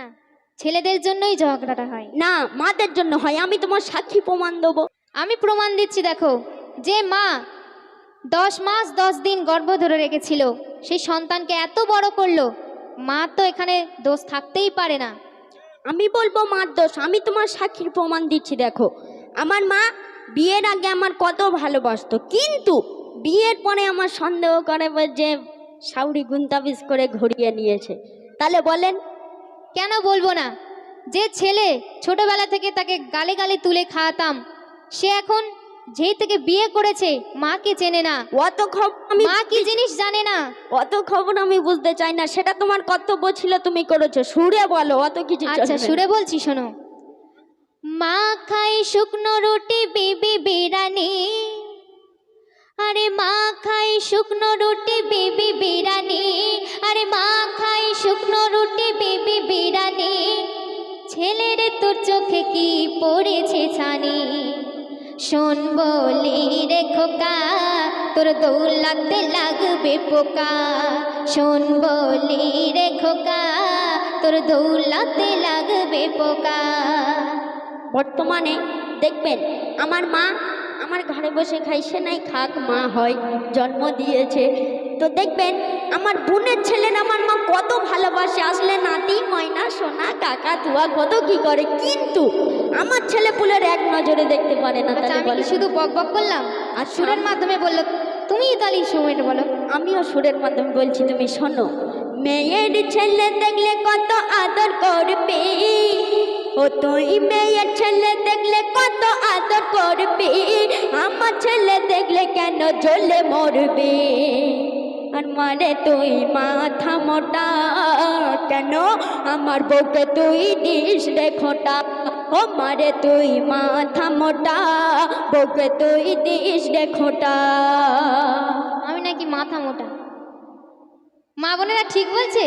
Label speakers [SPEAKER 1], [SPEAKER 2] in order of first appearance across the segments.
[SPEAKER 1] না ছেলেদের জন্যই ঝগড়াটা হয়।
[SPEAKER 2] না মাদের জন্য হয় আমি তোমার সাক্ষী প্রমাণ দেবো।
[SPEAKER 1] আমি প্রমাণ দিচ্ছি দেখো। যে মা দশ মাস দশ দিন গর্ভ ধরে রেখেছিল সেই সন্তানকে এত বড় করল মা তো এখানে দোষ থাকতেই পারে না।
[SPEAKER 2] আমি বলব মার দোষ আমি তোমার সাক্ষীর প্রমাণ দিচ্ছি দেখো। আমার মা বিয়ের আগে আমার কত ভালোবাসতো কিন্তু বিয়ের পরে আমার সন্দেহ করে যে সাউরি গুন্তাবিজ করে ঘুরিয়ে নিয়েছে। তাহলে বলেন
[SPEAKER 1] কেন বলব না? যে ছেলে ছোটবেলা থেকে তাকে গালে গালে তুলে খাওয়াতাম সে এখন যেই থেকে বিয়ে করেছে মাকে চেনে না।
[SPEAKER 2] অত খবর আমি
[SPEAKER 1] মা কি জিনিস জানে না?
[SPEAKER 2] অত খবর আমি বুঝতে চাই না সেটা তোমার কর্তব্য ছিল তুমি করেছ। সুরে বলো অত কিছু
[SPEAKER 1] আচ্ছা সুরে বলছি শোনো। মা খাই শুকনো রুটি বেবি বিরানি আরে মা খাই শুকনো রুটি বেবি বিরানি আরে মা খাই শুকনো রুটি বেবি ছেলের তোর চোখে কি পড়েছে ছানি? শোন বলে রে খোকা, তোর দৌড় দৌলাতে লাগবে পোকা। শোন বলে রে খোকা, তোর দৌড় দৌলাতে লাগবে পোকা।
[SPEAKER 2] বর্তমানে দেখবেন, আমার মা আমার ঘরে বসে খাই সে নাই খাক মা হয় জন্ম দিয়েছে। তো দেখবেন আমার বোনের ছেলের আমার মা কত ভালোবাসে। আসলে নাতি ময়না সোনা কাকা তুয়া কত কি করে কিন্তু আমার ছেলে পুলের এক নজরে দেখতে পারে না
[SPEAKER 1] আচ্ছা
[SPEAKER 2] তাহলে
[SPEAKER 1] আমি শুধু বক বক করলাম? আর সুরের মাধ্যমে বলল তুমি তাহলে সময়টা বলো।
[SPEAKER 2] আমিও সুরের মাধ্যমে বলছি তুমি শোনো মেয়ের ছেলে দেখলে কত আদর করবে? ও তুই মেয়ের ছেলে দেখলে কত আদর করবে? আমার ছেলে দেখলে কেন জ্বলে মরবে? আর মানে তুই মাথা মোটা, কেন আমার বউকে তুই দিস রে খোটা? ও মারে তুই মাথা মোটা, বউকে তুই দিস রে খোটা?
[SPEAKER 1] আমি নাকি মাথা মোটা। মা বোনেরা ঠিক বলছে?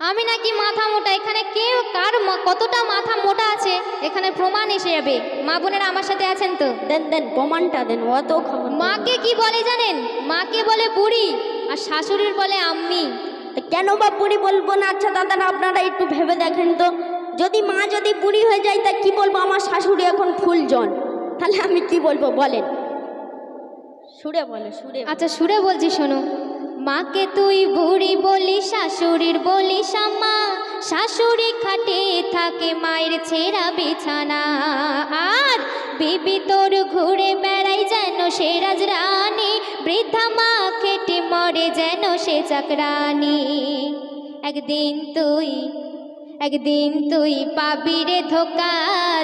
[SPEAKER 1] আমি নাকি মাথা মোটা এখানে কেউ কার মা- কতটা মাথা মোটা আছে? এখানে প্রমাণ এসে যাবে। মা বোনেরা আমার সাথে আছেন তো?
[SPEAKER 2] দেন দেন প্রমাণটা দেন অত খবর
[SPEAKER 1] মাকে কি বলে জানেন? মাকে বলে বুড়ি আর শাশুড়ির বলে আম্মি।
[SPEAKER 2] তা কেন বা বুড়ি বলব না? আচ্ছা দাদারা আপনারা একটু ভেবে দেখেন তো। যদি মা যদি বুড়ি হয়ে যায় তা কি বলব? আমার শাশুড়ি এখন ফুল জন তাহলে আমি কি বলব? বলেন। সুরে বলে, সুরে
[SPEAKER 1] আচ্ছা সুরে বলছি, শোনো। মাকে তুই বুড়ি বলি শাশুড়ির বলি শামা শাশুড়ি খাটে থাকে মায়ের ছেঁড়া বিছানা। আর বিবি তোর ঘুরে বেড়াই যেন সে রাজরানী। বৃদ্ধা মা খেটে মরে যেন সে চাকরানি। একদিন তুই একদিন তুই পাবি রে ধোকা,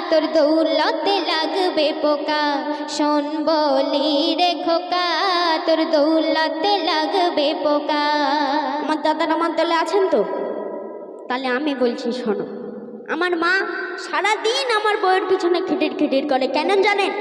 [SPEAKER 1] তোর দৌলতে লাগবে পোকা। শোন বলি রে খোকা, তোর দৌলতে লাগবে পোকা।
[SPEAKER 2] আমার দাদারা আমার দলে আছেন তো? তাহলে আমি বলছি, শোনো। আমার মা সারাদিন আমার বউয়ের পিছনে খিটির খিটির করে। কেন জানেন?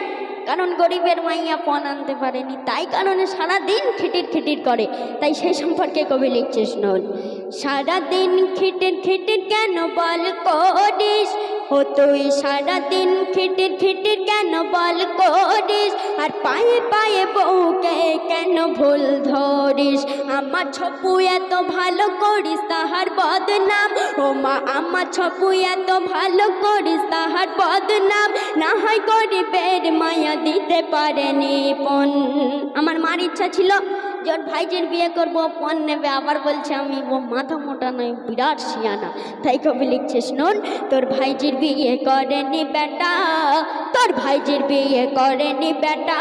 [SPEAKER 2] কারণ গরিবের মাইয়া পণ আনতে পারেনি। তাই কারণে সারাদিন খিটির খিটির করে। তাই সেই সম্পর্কে কবি লিখছে শুনুন সারাদিন খিটির খিটির কেন বল করিস? ও তুই সারাদিন খিটির খিটির কেন বল করিস? আর পায়ে পায়ে বউকে কেন ভুল ধরিস? আমার ছপু এত ভালো করিস, তাহার বদনাম। ও মা, আমার ছপু এত ভালো করিস, তাহার বদনাম। না হয় গরিবের মায়া দিতে পারেনি পণ আমার মার ইচ্ছা ছিল ওর ভাইজির বিয়ে করব পণ নেবে আবার বলছে আমি ও মাথা মোটা নয় বিরাট শিয়ানা তাই কবি লিখছে শুনুন তোর ভাইজির বিয়ে করেনি বেটা তোর ভাইজির বিয়ে করেনি বেটা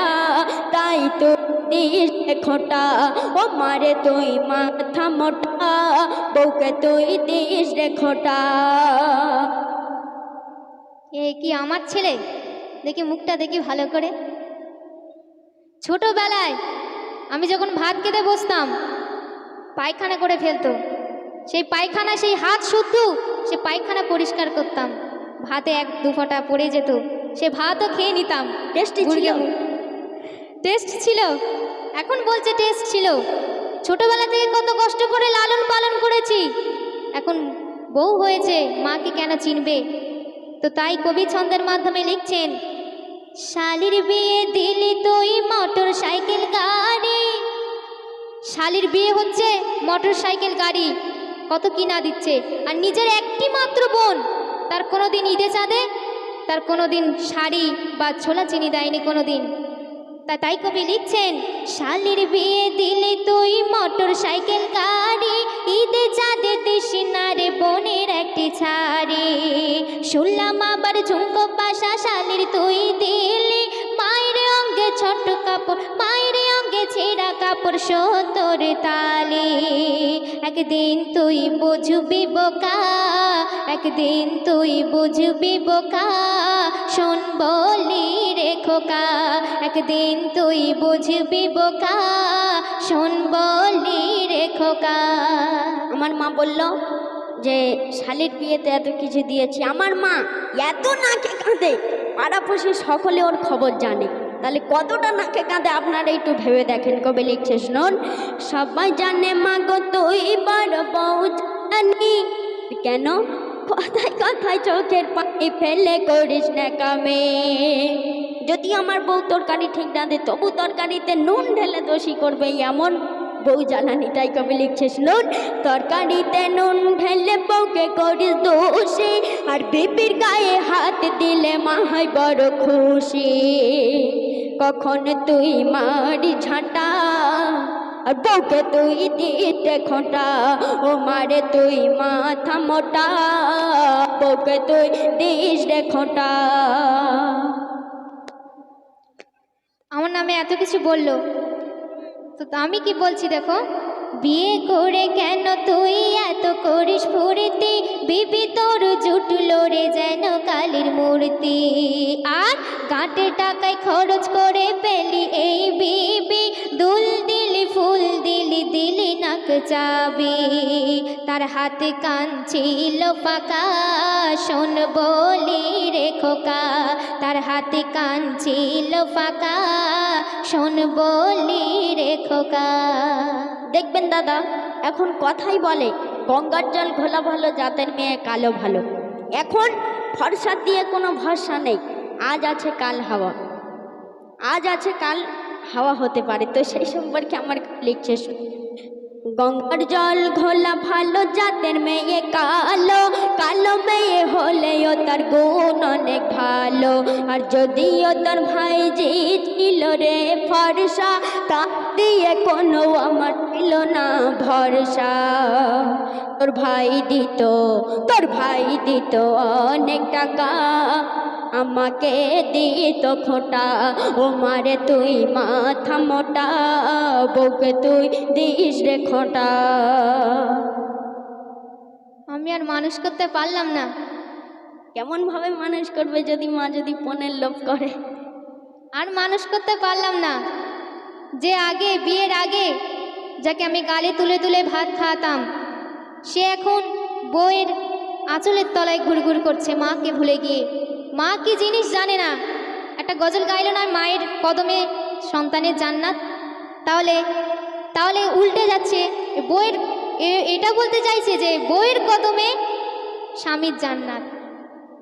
[SPEAKER 2] তাই তো খোটা ও মারে তুই মাথা মোটা বউকে তুই দিস রে খোটা
[SPEAKER 1] এ কি আমার ছেলে দেখি মুখটা দেখি ভালো করে ছোটবেলায় আমি যখন ভাত খেতে বসতাম পায়খানা করে ফেলতো। সেই পায়খানা সেই হাত শুদ্ধ সে পায়খানা পরিষ্কার করতাম। ভাতে এক দু ফোঁটা পড়ে যেত সে ভাতও খেয়ে নিতাম।
[SPEAKER 2] টেস্টি ছিল?
[SPEAKER 1] টেস্ট ছিল। এখন বলছে টেস্ট ছিল। ছোটবেলা থেকে কত কষ্ট করে লালন পালন করেছি। এখন বউ হয়েছে মাকে কেন চিনবে? তো তাই কবি ছন্দের মাধ্যমে লিখছেন শালির বিয়ে দিলি তুই মোটর সাইকেল গাড়ি। শালির বিয়ে হচ্ছে মোটর সাইকেল গাড়ি। কত কিনা দিচ্ছে। আর নিজের একটি মাত্র বোন, তার কোনো দিন ঈদে চাঁদে, তার কোনো দিন শাড়ি বা ছোলা চিনি দেয়নি কোনো দিন তা তাই কবি লিখছেন, শালির বিয়ে দিলে তুই মোটর সাইকেল গাড়ি, ঈদে চাঁদে দেশি না রে বোনের একটি ছাড়ি। শুনলাম আবার ঝুমকো পাশা শালির তুই দিলি, মায়ের অঙ্গে ছোট কাপড় ছেঁড়া কাপড় সত্তর তালি, একদিন তুই বুঝবি বোকা, একদিন তুই বুঝবি বোকা, শোন বলি রে খোকা, একদিন তুই বুঝবি বোকা, শোন বলি রে খোকা।
[SPEAKER 2] আমার মা বলল, যে শালির বিয়েতে এত কিছু দিয়েছি, আমার মা এত নাকে কাঁদে পাড়াপড়শি সকলে ওর খবর জানে। তাহলে কতটা নাকে কাঁদে আপনারা একটু ভেবে দেখেন, কবে লিখছে শুনুন সবাই জানে মা গো তুই বড় জানি কেন? কথায় কথায় চোখের পানি ফেলে করিস না কামে। যদি আমার বউ তরকারি ঠিক না দে তবু তরকারিতে নুন ঢেলে দোষী করবে এমন বউ জ্বালানি তাই কবি লিখছে, শুনুন, তরকারিতে নুন ঢেলে বউকে করিস দোষী, আর বিপির গায়ে হাত দিলে মা হয় বড় খুশি। কখন তুই মারি ঝাঁটা, আর বউকে তুই দিতে খোঁটা, ও মারে তুই মাথা মোটা, বউকে তুই দিস রে খোঁটা।
[SPEAKER 1] আমার নামে এত কিছু বলল। তো আমি কি বলছি দেখো? বিয়ে করে কেন তুই এত করিস ফুর্তি? বিবি তোর জুটলো রে যেন কালীর মূর্তি। আর গাঁটে টাকায় খরচ করে পেলি এই বিবি। দুল দিলি, ফুল দিলি দিলি নাক চাবি। তার হাতে কান ছিল ফাঁকা, শোন বলি রে খোকা। তার হাতে কান ছিল ফাঁকা, শোন বলি রে খোকা।
[SPEAKER 2] দেখবেন দাদা, এখন কথাই বলে, গঙ্গার জল ঘোলা ভালো, জাতের মেয়ে কালো ভালো। এখন ফর্সা দিয়ে কোনো ভরসা নেই। আজ আছে কাল হাওয়া। আজ আছে কাল হাওয়া হতে পারে। তো সেই সম্পর্কে আমার লিখছে। গঙ্গার জল ঘোলা ভালো জাতের মেয়ে কালো কালো মেয়ে হলেও তার গুণ অনেক ভালো। আর যদিও তার ভাই যে ছিল রে ফর্সা তা দিয়ে কোনো আমার ছিল না ভরসা। তোর ভাই দিত, তোর ভাই দিত অনেক টাকা আমাকে দিত খোটা ও মারে তুই মাথা মোটা বউকে তুই দিস রে খোটা।
[SPEAKER 1] আমি আর মানুষ করতে পারলাম না।
[SPEAKER 2] কেমন ভাবে মানুষ করবে যদি মা যদি পনেরো লোভ করে?
[SPEAKER 1] আর মানুষ করতে পারলাম না। যে আগে বিয়ের আগে যাকে আমি গালে তুলে তুলে ভাত খাওয়াতাম সে এখন বইয়ের আঁচলের তলায় ঘুরঘুর করছে মাকে ভুলে গিয়ে। মা কি জিনিস জানে না? একটা গজল গাইল না মায়ের কদমে সন্তানের জান্নাত। তাহলে তাহলে উল্টে যাচ্ছে। বইয়ের এটা বলতে চাইছে যে বইয়ের কদমে স্বামীর জান্নাত।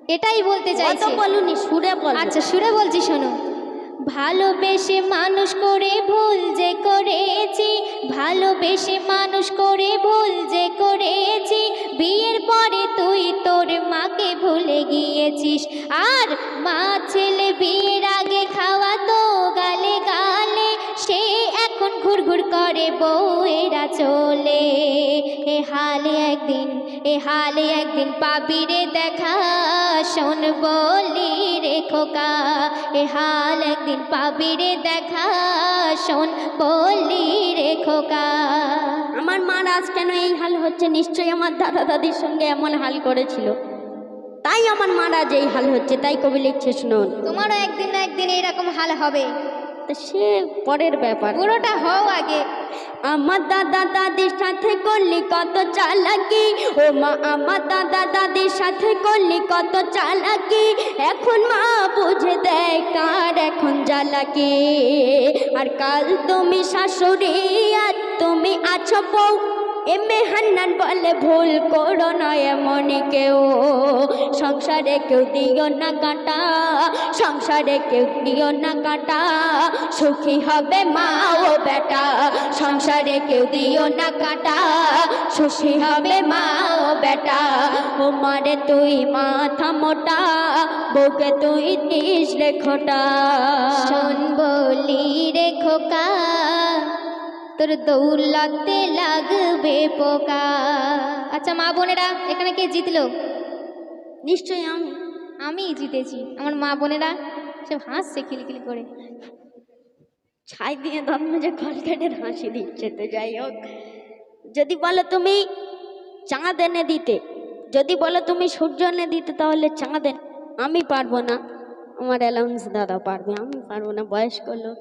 [SPEAKER 1] এটাই বলতে চাইছে।
[SPEAKER 2] বলুনি? সুরে বল।
[SPEAKER 1] আচ্ছা সুরে বলছি শোনো। ভালোবেসে মানুষ করে ভুল যে করেছি ভালোবেসে মানুষ করে ভুল যে করেছি বিয়ের পরে তুই তো গিয়েছিস আর মা ছেলে বিয়ের আগে খাওয়া তো গালে গালে, সে এখন ঘুরঘুর করে বউয়েরা চলে। এ হালে একদিন, এ হালে একদিন পাবি রে দেখা, শোন বলি রে খোকা। এ হাল একদিন পাবি রে দেখা, শোন বলি রে খোকা।
[SPEAKER 2] আমার মার আজ কেন এই হাল হচ্ছে? নিশ্চয়ই আমার দাদা দাদির সঙ্গে এমন হাল করেছিল। তাই আমার মারা এই হাল হচ্ছে তাই কবি লিখছে শুনুন।
[SPEAKER 1] তোমারও একদিন না একদিন এরকম হাল হবে।
[SPEAKER 2] তো সে পরের ব্যাপার।
[SPEAKER 1] পুরোটা হও আগে।
[SPEAKER 2] আমার দাদা দাদির সাথে করলি কত চালাকি? ও মা আমার দাদা দাদির সাথে করলি কত চালাকি? এখন মা বুঝে দেয় কার এখন জ্বালাকি। আর কাল তুমি শাশুড়ি আর তুমি আছো বউ। এমএ হান্নান বলে, ভুল করো না এমনই কেউ। সংসারে কেউ দিও না কাটা, সংসারে কেউ দিও না কাটা। সুখী হবে মা ও বেটা, সংসারে কেউ দিও না কাটা। সুখী হবে মা ও বেটা ও মারে তুই মাথা মোটা বউকে তুই দিস রে খোটা।
[SPEAKER 1] শোন বলি রে খোকা তোর দৌলতে লাগবে পোকা। আচ্ছা মা বোনেরা এখানে কে জিতলো?
[SPEAKER 2] নিশ্চয়ই আমি।
[SPEAKER 1] আমি জিতেছি। আমার মা বোনেরা সব হাসছে খিলখিল করে।
[SPEAKER 2] ছাই দিয়ে দাম যে কলকাটের হাসি দিচ্ছে তো যাই হোক। যদি বলো তুমি চাঁদ এনে দিতে যদি বলো তুমি সূর্য এনে দিতে তাহলে চাঁদ এনে- আমি পারব না। আমার অ্যালাউন্স দাদা পারবে আমি পারব না বয়স্ক লোক।